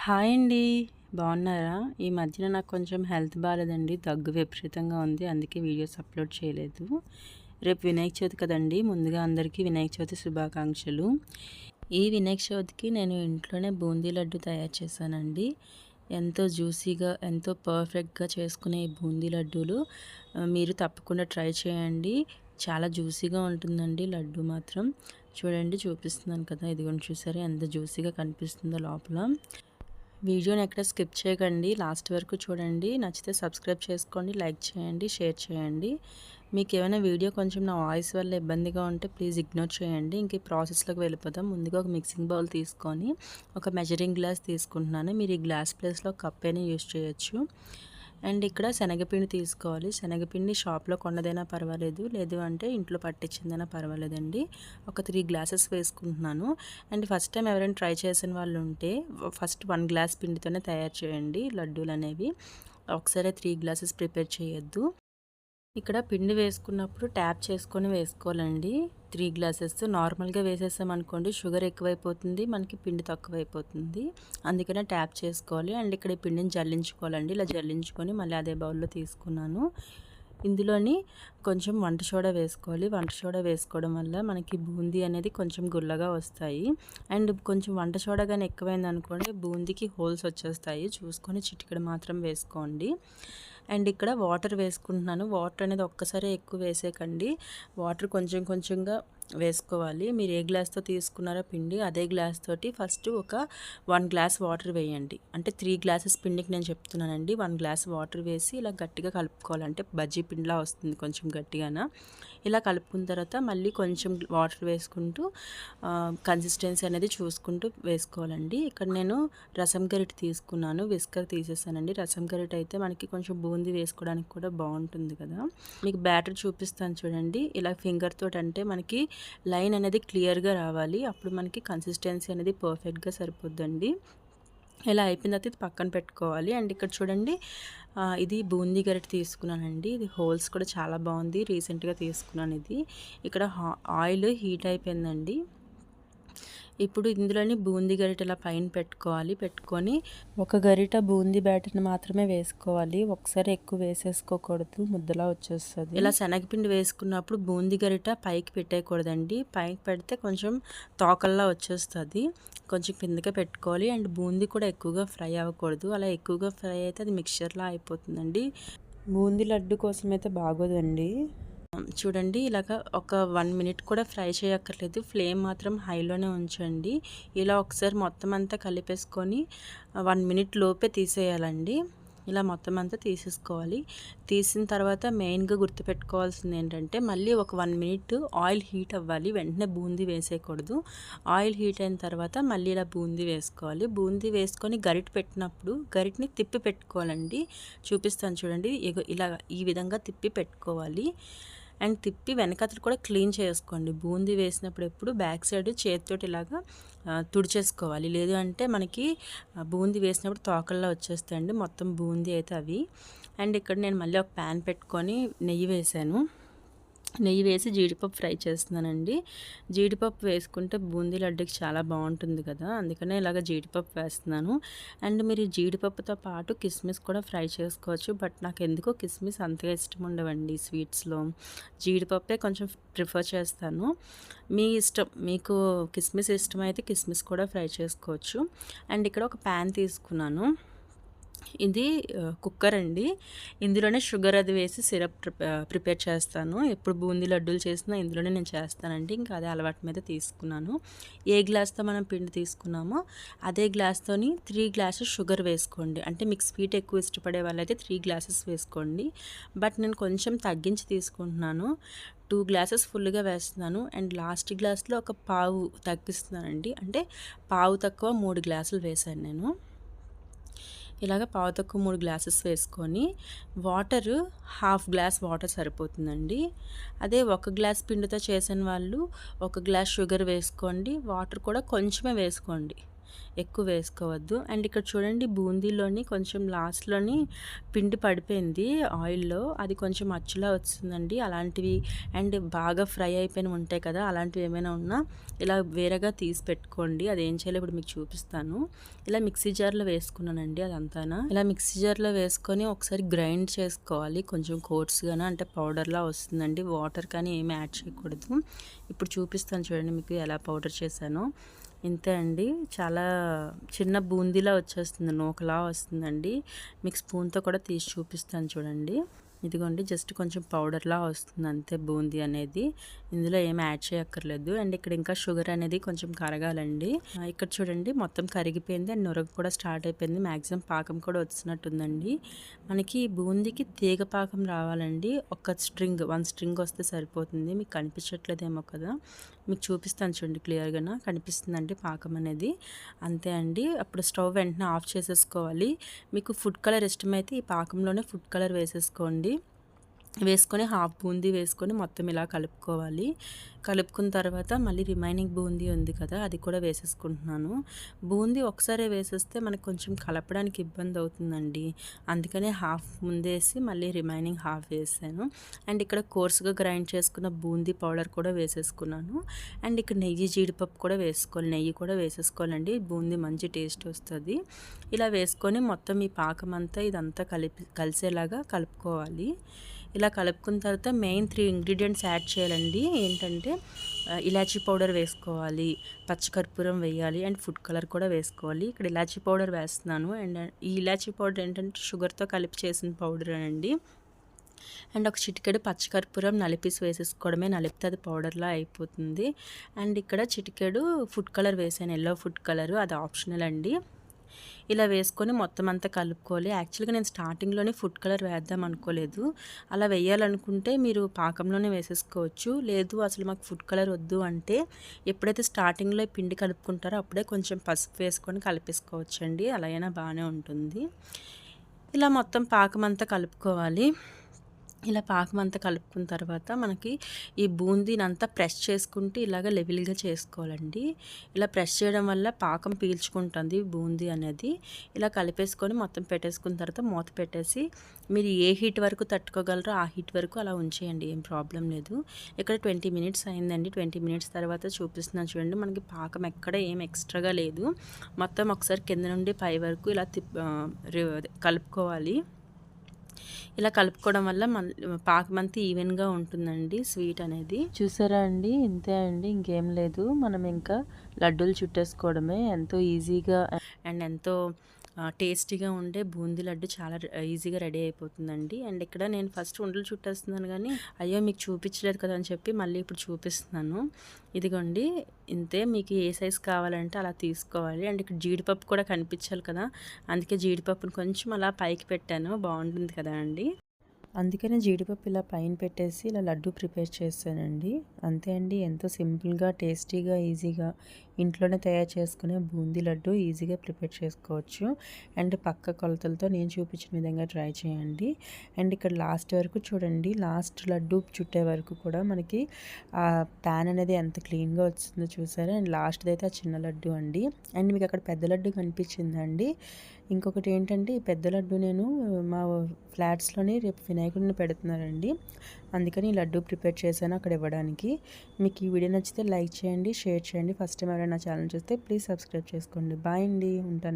Hi అండి. బాగున్నారా? ఈ మధ్యన నాకు కొంచెం హెల్త్ బాగాలేదండి దగ్గు విపరీతంగా ఉంది. అందుకే వీడియోస్ అప్లోడ్ చేయలేదు. రేపు వినాయక చవితి కదండి. ముందుగా అందరికీ వినాయక చవితి శుభాకాంక్షలు. ఈ వినాయక చవితికి నేను ఇంట్లోనే బూందీ లడ్డు తయారు చేశానండి. ఎంతో జ్యూసీగా ఎంతో పర్ఫెక్ట్గా చేసుకునే ఈ బూందీ లడ్డూలు మీరు తప్పకుండా ట్రై చేయండి. చాలా జ్యూసీగా ఉంటుందండి లడ్డు మాత్రం. చూడండి చూపిస్తున్నాను కదా. ఇదిగోండి చూసారా? ఎంత జ్యూసీగా కనిపిస్తుందో లోపల. వీడియోని ఎక్కడ స్కిప్ చేయకండి. లాస్ట్ వరకు చూడండి. నచ్చితే సబ్స్క్రైబ్ చేసుకోండి. లైక్ చేయండి. షేర్ చేయండి. మీకు ఏమైనా వీడియో కొంచెం నా వాయిస్ వల్ల ఇబ్బందిగా ఉంటే ప్లీజ్ ఇగ్నోర్ చేయండి. ఇంక ప్రాసెస్లోకి వెళ్ళిపోతాం ముందుగా ఒక మిక్సింగ్ బౌల్ తీసుకొని ఒక మెజరింగ్ గ్లాస్ తీసుకుంటున్నాను. మీరు ఈ గ్లాస్ ప్లేస్లో కప్ అయినా యూస్ చేయొచ్చు. అండ్ ఇక్కడ శనగపిండి తీసుకోవాలి. శనగపిండి షాప్లో కొన్నదైనా పర్వాలేదు. లేదు అంటే ఇంట్లో పట్టించిందైనా పర్వాలేదండి. ఒక త్రీ గ్లాసెస్ వేసుకుంటున్నాను. అండ్ ఫస్ట్ టైం ఎవరైనా ట్రై చేసిన వాళ్ళు ఉంటే ఫస్ట్ వన్ గ్లాస్ పిండితోనే తయారు చేయండి లడ్డూలు అనేవి. ఒకసారి త్రీ గ్లాసెస్ ప్రిపేర్ చేయొద్దు. ఇక్కడ పిండి వేసుకున్నప్పుడు ట్యాప్ చేసుకొని వేసుకోవాలండి. త్రీ గ్లాసెస్ నార్మల్గా వేసేసామనుకోండి షుగర్ ఎక్కువైపోతుంది మనకి పిండి తక్కువైపోతుంది. అందుకనే ట్యాప్ చేసుకోవాలి. అండ్ ఇక్కడ ఈ పిండిని జల్లించుకోవాలండి. ఇలా జల్లించుకొని మళ్ళీ అదే బౌల్లో తీసుకున్నాను. ఇందులోని కొంచెం వంట సోడా వేసుకోవాలి. వంట సోడా వేసుకోవడం వల్ల మనకి బూందీ అనేది కొంచెం గుల్లగా వస్తాయి. అండ్ కొంచెం వంట సోడా కానీ ఎక్కువైంది అనుకోండి బూందీకి హోల్స్ వచ్చేస్తాయి. చూసుకొని చిటికడ మాత్రం వేసుకోండి. అండ్ ఇక్కడ వాటర్ వేసుకుంటున్నాను. వాటర్ అనేది ఒక్కసారి ఎక్కువ వేసేకండి. వాటర్ కొంచెం కొంచెంగా వేసుకోవాలి. మీరు ఏ గ్లాస్తో తీసుకున్నారో పిండి అదే గ్లాస్ తోటి ఫస్ట్ ఒక వన్ గ్లాస్ వాటర్ వేయండి. అంటే త్రీ గ్లాసెస్ పిండికి నేను చెప్తున్నానండి. వన్ గ్లాస్ వాటర్ వేసి ఇలా గట్టిగా కలుపుకోవాలంటే బజ్జీ పిండిలా వస్తుంది కొంచెం గట్టిగాన. ఇలా కలుపుకున్న తర్వాత మళ్ళీ కొంచెం వాటర్ వేసుకుంటూ కన్సిస్టెన్సీ అనేది చూసుకుంటూ వేసుకోవాలండి. ఇక్కడ నేను రసం గరిట తీసుకున్నాను. విస్కర్ తీసేసానండి. రసం గరిట అయితే మనకి కొంచెం బూందీ వేసుకోవడానికి కూడా బాగుంటుంది కదా. మీకు బ్యాటర్ చూపిస్తాను చూడండి. ఇలా ఫింగర్ తోటి అంటే మనకి లైన్ అనేది క్లియర్గా రావాలి. అప్పుడు మనకి కన్సిస్టెన్సీ అనేది పర్ఫెక్ట్గా సరిపోద్దండి. ఇలా అయిపోయిన తర్వాత ఇది పక్కన పెట్టుకోవాలి. అండ్ ఇక్కడ చూడండి ఇది బూందీ గరిట తీసుకున్నానండి. ఇది హోల్స్ కూడా చాలా బాగుంది. రీసెంట్గా తీసుకున్నాను ఇది. ఇక్కడ ఆయిల్ హీట్ అయిపోయిందండి. ఇప్పుడు ఇందులోని బూందీ గరిట ఇలా పైన పెట్టుకోవాలి. పెట్టుకొని ఒక గరిట బూందీ బ్యాటర్ని మాత్రమే వేసుకోవాలి. ఒకసారి ఎక్కువ వేసేసుకోకూడదు. ముద్దలా వచ్చేస్తుంది. ఇలా శనగపిండి వేసుకున్నప్పుడు బూందీ గరిట పైకి పెట్టేయకూడదండి. పైకి పెడితే కొంచెం తోకల్లా వచ్చేస్తుంది. కొంచెం కిందకే పెట్టుకోవాలి. అండ్ బూందీ కూడా ఎక్కువగా ఫ్రై అవ్వకూడదు. అలా ఎక్కువగా ఫ్రై అయితే అది మిక్చర్లా అయిపోతుందండి. బూందీ లడ్డు కోసం అయితే బాగోదండి. చూడండి ఇలాగ ఒక వన్ మినిట్ కూడా ఫ్రై చేయక్కర్లేదు. ఫ్లేమ్ మాత్రం హైలోనే ఉంచండి. ఇలా ఒకసారి మొత్తం అంతా కలిపేసుకొని వన్ మినిట్ లోపే తీసేయాలండి. ఇలా మొత్తం అంతా తీసేసుకోవాలి. తీసిన తర్వాత మెయిన్గా గుర్తుపెట్టుకోవాల్సింది ఏంటంటే మళ్ళీ ఒక వన్ మినిట్ ఆయిల్ హీట్ అవ్వాలి. వెంటనే బూందీ వేసేయకూడదు. ఆయిల్ హీట్ అయిన తర్వాత మళ్ళీ ఇలా బూందీ వేసుకోవాలి. బూందీ వేసుకొని గరిట పెట్టినప్పుడు గరిటని తిప్పి పెట్టుకోవాలండి. చూపిస్తాను చూడండి. ఇలా ఈ విధంగా తిప్పి పెట్టుకోవాలి. అండ్ తిప్పి వెనకతలు కూడా క్లీన్ చేసుకోండి. బూందీ వేసినప్పుడు ఎప్పుడు బ్యాక్ సైడ్ చేతితోటి ఇలాగా తుడిచేసుకోవాలి. లేదు అంటే మనకి బూందీ వేసినప్పుడు తోకల్లో వచ్చేస్తాయండి. మొత్తం బూందీ అయితే అవి. అండ్ ఇక్కడ నేను మళ్ళీ ఒక ప్యాన్ పెట్టుకొని నెయ్యి వేసాను. నెయ్యి వేసి జీడిపప్పు ఫ్రై చేస్తున్నానండి. జీడిపప్పు వేసుకుంటే బూందీ లడ్డుకి చాలా బాగుంటుంది కదా అందుకనే ఇలాగ జీడిపప్పు వేస్తున్నాను. అండ్ మీరు జీడిపప్పుతో పాటు కిస్మిస్ కూడా ఫ్రై చేసుకోవచ్చు బట్ నాకు ఎందుకో కిస్మిస్ అంతగా ఇష్టం ఉండవండి స్వీట్స్లో. జీడిపప్పే కొంచెం ప్రిఫర్ చేస్తాను. మీ ఇష్టం మీకు కిస్మిస్ ఇష్టమైతే కిస్మిస్ కూడా ఫ్రై చేసుకోవచ్చు. అండ్ ఇక్కడ ఒక ప్యాన్ తీసుకున్నాను. ఇది కుక్కర్ అండి. ఇందులోనే షుగర్ అది వేసి సిరప్ ప్రిపేర్ చేస్తాను. ఎప్పుడు బూందీ లడ్డూలు చేసినా ఇందులోనే నేను చేస్తానండి. ఇంకా అదే అలవాటు మీద తీసుకున్నాను. ఏ గ్లాస్తో మనం పిండి తీసుకున్నామో అదే గ్లాస్తోని త్రీ గ్లాసెస్ షుగర్ వేసుకోండి. అంటే మీకు స్వీట్ ఎక్కువ ఇష్టపడే వాళ్ళైతే త్రీ గ్లాసెస్ వేసుకోండి. బట్ నేను కొంచెం తగ్గించి తీసుకుంటున్నాను. టూ గ్లాసెస్ ఫుల్గా వేస్తున్నాను. అండ్ లాస్ట్ గ్లాస్లో ఒక పావు తగ్గిస్తున్నానండి. అంటే పావు తక్కువ మూడు గ్లాసులు వేశాను నేను. ఇలాగ పావు మూడు గ్లాసెస్ వేసుకొని వాటరు హాఫ్ గ్లాస్ వాటర్ సరిపోతుందండి. అదే ఒక గ్లాస్ పిండితో చేసిన వాళ్ళు ఒక గ్లాస్ షుగర్ వేసుకోండి వాటర్ కూడా కొంచెమే వేసుకోండి. ఎక్కువ వేసుకోవద్దు. అండ్ ఇక్కడ చూడండి బూందీలోని కొంచెం లాస్ట్లోని పిండి పడిపోయింది ఆయిల్లో. అది కొంచెం అచ్చులా వస్తుందండి. అలాంటివి అండ్ బాగా ఫ్రై అయిపోయిన ఉంటాయి కదా అలాంటివి ఏమైనా ఉన్నా ఇలా వేరేగా తీసి పెట్టుకోండి. అది ఏం చేయాలో ఇప్పుడు మీకు చూపిస్తాను. ఇలా మిక్సీ జార్లో వేసుకున్నానండి అదంతానా. ఇలా మిక్సీ జార్లో వేసుకొని ఒకసారి గ్రైండ్ చేసుకోవాలి. కొంచెం కోర్స్గానే అంటే పౌడర్లా వస్తుందండి. వాటర్ కానీ ఏమి యాడ్ చేయకూడదు. ఇప్పుడు చూపిస్తాను చూడండి మీకు ఎలా పౌడర్ చేశానో. ఇంతే అండి. చాలా చిన్న బూందీలా వచ్చేస్తుంది. నూకలా వస్తుందండి. మీకు స్పూన్తో కూడా తీసి చూపిస్తాను చూడండి. ఇదిగోండి జస్ట్ కొంచెం పౌడర్లా వస్తుంది అంతే బూందీ అనేది. ఇందులో ఏం యాడ్ చేయక్కర్లేదు. అండ్ ఇక్కడ ఇంకా షుగర్ అనేది కొంచెం కరగాలండి. ఇక్కడ చూడండి మొత్తం కరిగిపోయింది. అండ్ నొరగ కూడా స్టార్ట్ అయిపోయింది. మ్యాక్సిమం పాకం కూడా వచ్చినట్టుందండి. మనకి బూందీకి తీగ పాకం రావాలండి. ఒక స్ట్రింగ్ వన్ స్ట్రింగ్ వస్తే సరిపోతుంది. మీకు కనిపించట్లేదేమో కదా. మీకు చూపిస్తాను చూడండి క్లియర్గా. కనిపిస్తుందండి పాకం అనేది. అంతే అండి. అప్పుడు స్టవ్ వెంటనే ఆఫ్ చేసేసుకోవాలి. మీకు ఫుడ్ కలర్ ఇష్టమైతే ఈ పాకంలోనే ఫుడ్ కలర్ వేసేసుకోండి. వేసుకొని హాఫ్ బూందీ వేసుకొని మొత్తం ఇలా కలుపుకోవాలి. కలుపుకున్న తర్వాత మళ్ళీ రిమైనింగ్ బూందీ ఉంది కదా అది కూడా వేసేసుకుంటున్నాను. బూందీ ఒకసారి వేసేస్తే మనకు కొంచెం కలపడానికి ఇబ్బంది అవుతుందండి. అందుకనే హాఫ్ ముందేసి మళ్ళీ రిమైనింగ్ హాఫ్ వేసాను. అండ్ ఇక్కడ కోర్సుగా గ్రైండ్ చేసుకున్న బూందీ పౌడర్ కూడా వేసేసుకున్నాను. అండ్ ఇక్కడ నెయ్యి జీడిపప్పు కూడా వేసుకోవాలి. నెయ్యి కూడా వేసేసుకోవాలండి. బూందీ మంచి టేస్ట్ వస్తుంది. ఇలా వేసుకొని మొత్తం ఈ పాకం అంతా ఇదంతా కలిపి కలిసేలాగా కలుపుకోవాలి. ఇలా కలుపుకున్న తర్వాత మెయిన్ త్రీ ఇంగ్రీడియంట్స్ యాడ్ చేయాలండి. ఏంటంటే ఇలాచీ పౌడర్ వేసుకోవాలి పచ్చకర్పూరం వేయాలి అండ్ ఫుడ్ కలర్ కూడా వేసుకోవాలి. ఇక్కడ ఇలాచీ పౌడర్ వేస్తున్నాను. అండ్ ఈ ఇలాచీ పౌడర్ ఏంటంటే షుగర్తో కలిపి చేసిన పౌడర్ అండి అండ్ ఒక చిటికెడు పచ్చకర్పూరం నలిపేసి వేసేసుకోవడమే నలిపితే అది పౌడర్లా అయిపోతుంది. అండ్ ఇక్కడ చిటికెడు ఫుడ్ కలర్ వేసాను ఎల్లో ఫుడ్ కలర్. అది ఆప్షనల్ అండి. ఇలా వేసుకొని మొత్తం అంతా కలుపుకోవాలి. యాక్చువల్గా నేను స్టార్టింగ్లోనే ఫుడ్ కలర్ వేద్దాం అనుకోలేదు. అలా వేయాలనుకుంటే మీరు పాకంలోనే వేసేసుకోవచ్చు. లేదు అసలు మాకు ఫుడ్ కలర్ వద్దు అంటే ఎప్పుడైతే స్టార్టింగ్లో పిండి కలుపుకుంటారో అప్పుడే కొంచెం పసుపు వేసుకొని కలిపేసుకోవచ్చు అండి అలా అయినా బాగానే ఉంటుంది. ఇలా మొత్తం పాకం అంతా కలుపుకోవాలి. ఇలా పాకం అంతా కలుపుకున్న తర్వాత మనకి ఈ బూందీని అంతా ప్రెస్ చేసుకుంటూ ఇలాగ లెవెల్గా చేసుకోవాలండి. ఇలా ప్రెస్ చేయడం వల్ల పాకం పీల్చుకుంటుంది బూందీ అనేది. ఇలా కలిపేసుకొని మొత్తం పెట్టేసుకున్న తర్వాత మూత పెట్టేసి మీరు ఏ హీట్ వరకు తట్టుకోగలరో ఆ హీట్ వరకు అలా ఉంచేయండి ఏం ప్రాబ్లం లేదు. ఇక్కడ ట్వంటీ మినిట్స్ అయిందండి. ట్వంటీ మినిట్స్ తర్వాత చూపిస్తున్నాను చూడండి. మనకి పాకం ఎక్కడ ఏం ఎక్స్ట్రాగా లేదు. మొత్తం ఒకసారి కింద నుండి పై వరకు ఇలా కలుపుకోవాలి. ఇలా కలుపుకోవడం వల్ల మన పాకమంతా ఈవెన్గా ఉంటుందండి స్వీట్ అనేది. చూసారా అండి? ఇంతే అండి ఇంకేం లేదు. మనం ఇంకా లడ్డూలు చుట్టేసుకోవడమే ఎంతో ఈజీగా. అండ్ ఎంతో టేస్టీగా ఉండే బూందీ లడ్డు చాలా ఈజీగా రెడీ అయిపోతుందండి. అండ్ ఇక్కడ నేను ఫస్ట్ ఉండలు చుట్టేస్తున్నాను కానీ అయ్యో మీకు చూపించలేదు కదా అని చెప్పి మళ్ళీ ఇప్పుడు చూపిస్తున్నాను. ఇదిగోండి ఇంతే మీకు ఏ సైజ్ కావాలంటే అలా తీసుకోవాలి. అండ్ ఇక్కడ జీడిపప్పు కూడా కనిపించాలి కదా అందుకే జీడిపప్పును కొంచెం అలా పైకి పెట్టాను. బాగుంటుంది కదా అండి? అందుకనే జీడిపప్పు ఇలా పైన పెట్టేసి ఇలా లడ్డు ప్రిపేర్ చేస్తానండి అంతే అండి ఎంతో సింపుల్గా టేస్టీగా ఈజీగా ఇంట్లోనే తయారు చేసుకునే బూందీ లడ్డు ఈజీగా ప్రిపేర్ చేసుకోవచ్చు. అండ్ పక్క కొలతలతో నేను చూపించిన విధంగా ట్రై చేయండి. అండ్ ఇక్కడ లాస్ట్ వరకు చూడండి లాస్ట్ లడ్డు చుట్టే వరకు కూడా మనకి ఆ ప్యాన్ అనేది ఎంత క్లీన్గా వచ్చిందో చూసారా? అండ్ లాస్ట్ది అయితే ఆ చిన్న లడ్డు అండి. అండ్ మీకు అక్కడ పెద్ద లడ్డు కనిపించిందండి. ఇంకొకటి ఏంటంటే ఈ పెద్ద లడ్డు నేను మా ఫ్లాట్స్లోనే రేపు వినాయకుడిని పెడుతున్నారండి. అందుకని లడ్డు ప్రిపేర్ చేశాను అక్కడ ఇవ్వడానికి. మీకు ఈ వీడియో నచ్చితే లైక్ చేయండి షేర్ చేయండి. ఫస్ట్ టైం ఎవరైనా ఛానల్ చూస్తే ప్లీజ్ సబ్స్క్రైబ్ చేసుకోండి. బాయ్ అండి. ఉంటాను.